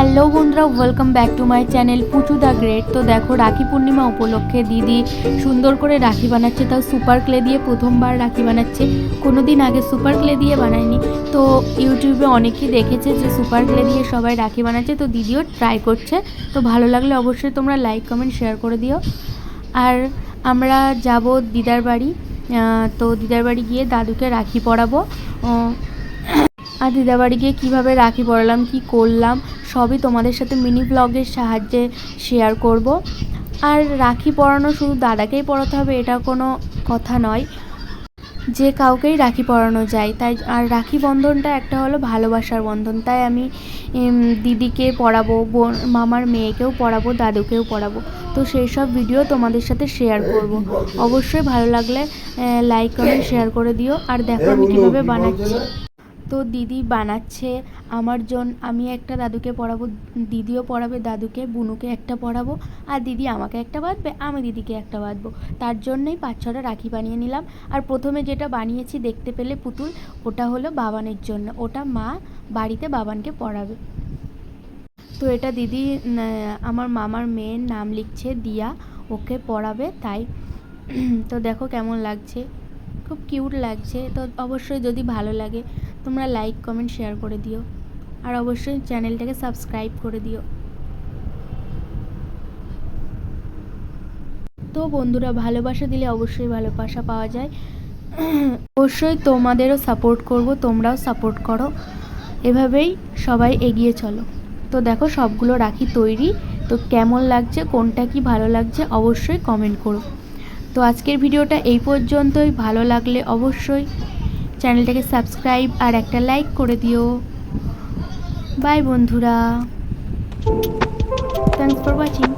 Hello বন্ধুরা welcome back to my channel Puchu the great তো দেখো, রাখি পূর্ণিমা উপলক্ষে দিদি সুন্দর করে রাখি বানাচ্ছে, তাও সুপার ক্লে দিয়ে প্রথমবার রাখি বানাচ্ছে। কোনো দিন আগে সুপার ক্লে দিয়ে বানায়নি। তো ইউটিউবে অনেকেই দেখেছে যে সুপার ক্লে দিয়ে সবাই রাখি বানাচ্ছে, তো দিদিও ট্রাই করছে। তো ভালো লাগলে অবশ্যই তোমরা লাইক কমেন্ট শেয়ার করে দিও। আর আমরা যাব দিদার বাড়ি তো দিদার বাড়ি গিয়ে দাদুকে রাখি পরাবো। আর দিদার বাড়ি গিয়ে কীভাবে রাখি পরালাম, কি করলাম সবই তোমাদের সাথে মিনি ব্লগের সাহায্যে শেয়ার করব। আর রাখি পরানো শুধু দাদাকেই পরাতে হবে, এটা কোনো কথা নয়। যে কাউকেই রাখি পরানো যায়, তাই আর রাখি বন্ধনটা একটা হলো ভালোবাসার বন্ধন। তাই আমি দিদিকে পড়াবো বোন, মামার মেয়েকেও পড়াবো দাদুকেও পড়াবো তো সেই সব ভিডিও তোমাদের সাথে শেয়ার করব। অবশ্যই ভালো লাগলে লাইক কমেন্ট শেয়ার করে দিও। আর দেখো আমি কীভাবে বানাচ্ছি। তো দিদি বানাচ্ছে। আমার জন, আমি একটা দাদুকে পড়াবো, দিদিও পড়াবে, দাদুকে, বুনুকে একটা পড়াবো, আর দিদি আমাকে একটা বাঁধবে, আমি দিদিকে একটা বাঁধবো। তার জন্যই পাঁচ ছটা রাখি বানিয়ে নিলাম। আর প্রথমে যেটা বানিয়েছি দেখতে পেলে পুতুল, ওটা হলো বাবানের জন্য। ওটা মা বাড়িতে বাবানকে পড়াবে। তো এটা দিদি আমার মামার মেয়ের নাম লিখছে দিয়া, ওকে পড়াবে তাই। তো দেখো কেমন লাগছে। খুব কিউট লাগছে। তো অবশ্যই যদি ভালো লাগে তোমরা লাইক কমেন্ট শেয়ার করে দিও। আর অবশ্যই চ্যানেলটাকে সাবস্ক্রাইব করে দিও। তো বন্ধুরা, ভালোবাসা দিলে অবশ্যই ভালোবাসা পাওয়া যায়। অবশ্যই তোমাদেরও সাপোর্ট করব, তোমরাও সাপোর্ট করো। এভাবেই সবাই এগিয়ে চলো। তো দেখো, সবগুলো রাখি তৈরি। তো কেমন লাগছে, কোনটা কি ভালো লাগছে, অবশ্যই কমেন্ট করো। তো আজকের ভিডিওটা এই পর্যন্তই। ভালো লাগলে অবশ্যই চ্যানেলটাকে সাবস্ক্রাইব আর একটা লাইক করে দিও। বাই বন্ধুরা। Thanks for watching